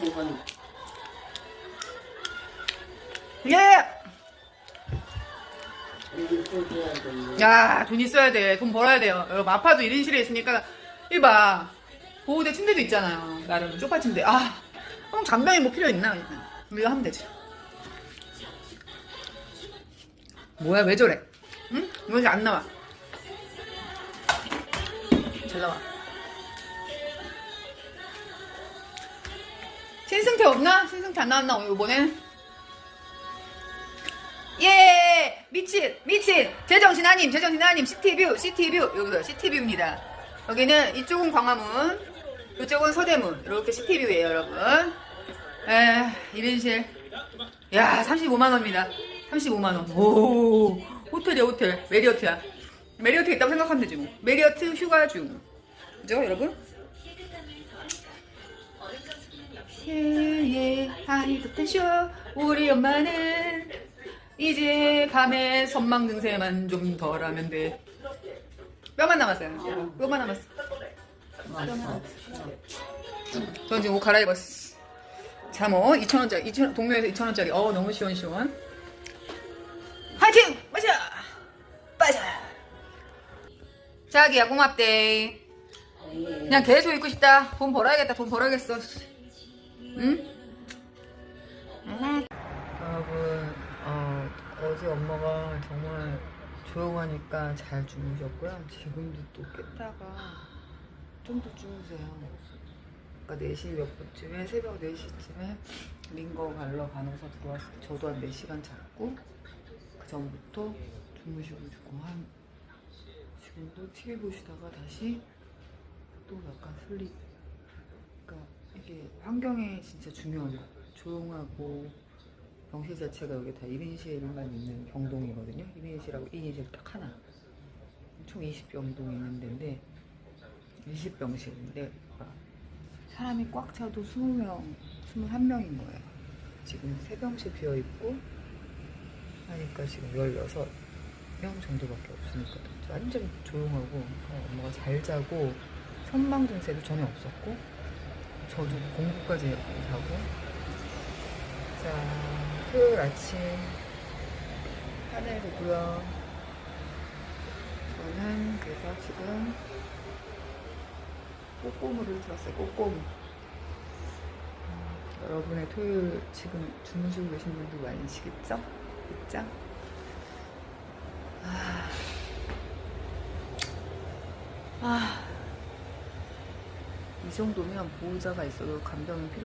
세번 예! 야, 돈 있어야 돼. 돈 벌어야 돼요. 여러분, 아파도 1인실에 있으니까, 이봐. 보호대 침대도 있잖아요. 나름 쪽파 침대. 아, 그럼 잔병이 뭐 필요 있나? 이거 하면 되지. 뭐야, 왜 저래? 응? 이것이 안 나와. 잘 나와. 신승태 없나? 신승태 안 나왔나? 이번엔? 예! 미친! 미친! 제정신 아님! 제정신 아님! 시티뷰! 시티뷰! 여기서 시티뷰입니다. 여기는 이쪽은 광화문, 이쪽은 서대문. 이렇게 시티뷰예요, 여러분. 에, 1인실. 야, 35만원입니다. 35만원. 오, 호텔이야, 호텔. 메리어트야. 메리어트 있다고 생각하면 되지, 뭐. 메리어트 휴가 중. 그죠, 여러분? 예, 하이도 텐 쇼. 우리 엄마는 이제 밤에 선망 증세만 좀 덜하면 돼. 뼈만 남았어요. 뼈만 남았어. 전 지금 옷 갈아입었어. 잠옷 2,000원짜리. 2,000, 동네에서 2,000원짜리. 어, 너무 시원시원. 화이팅! 마셔! 빠져! 자기야, 고맙대. 그냥 계속 입고 싶다. 돈 벌어야겠다. 돈 벌어야겠어. 응? 여러분, 어, 어제 엄마가 정말 조용하니까 잘 주무셨고요. 지금도 또 깼다가 좀 더 주무세요. 아까 4시 몇 분쯤에, 새벽 4시쯤에 링거 갈러 간호사 들어왔을 때 저도 한 4시간 잤고, 그 전부터 주무시고 있고, 한, 지금도 TV 보시다가 다시 또 약간 슬립. 이게 환경이 진짜 중요해요. 조용하고 병실 자체가 여기 다 1인실만 있는 병동이거든요. 1인실하고 2인실 딱 하나. 총 20병동이 있는 데인데 20병실인데 사람이 꽉 차도 20명, 21명인 거예요. 지금 3병실 비어 있고 하니까 지금 16명 정도밖에 없으니까 완전 조용하고 어, 엄마가 잘 자고 선망 증세도 전혀 없었고 저도 공부까지 자고 자 토요일 아침 하늘이고요 저는 그래서 지금 꼬꼬무를 들었어요 꼬꼬무 음, 여러분의 토요일 지금 주무시고 계신 분들 많으시겠죠? 있죠? 아, 아. 이 정도면 보호자가 있어도 간병인 필요